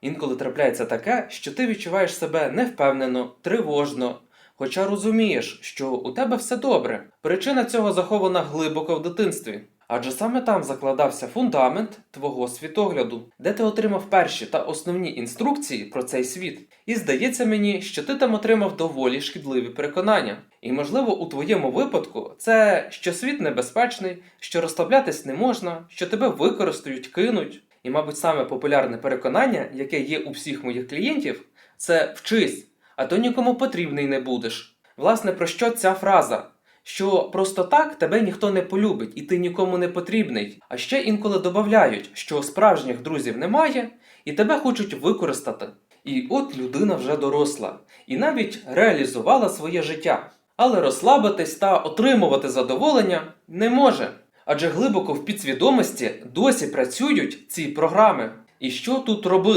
Інколи трапляється таке, що ти відчуваєш себе невпевнено, тривожно, хоча розумієш, що у тебе все добре. Причина цього захована глибоко в дитинстві. Адже саме там закладався фундамент твого світогляду, де ти отримав перші та основні інструкції про цей світ. І здається мені, що ти там отримав доволі шкідливі переконання. І можливо, у твоєму випадку це що світ небезпечний, що розслаблятись не можна, що тебе використають, кинуть. І, мабуть, саме популярне переконання, яке є у всіх моїх клієнтів, це вчись, а то нікому потрібний не будеш. Власне, про що ця фраза? Що просто так тебе ніхто не полюбить і ти нікому не потрібний. А ще інколи додають, що справжніх друзів немає і тебе хочуть використати. І от людина вже доросла і навіть реалізувала своє життя. Але розслабитись та отримувати задоволення не може. Адже глибоко в підсвідомості досі працюють ці програми. І що тут робити?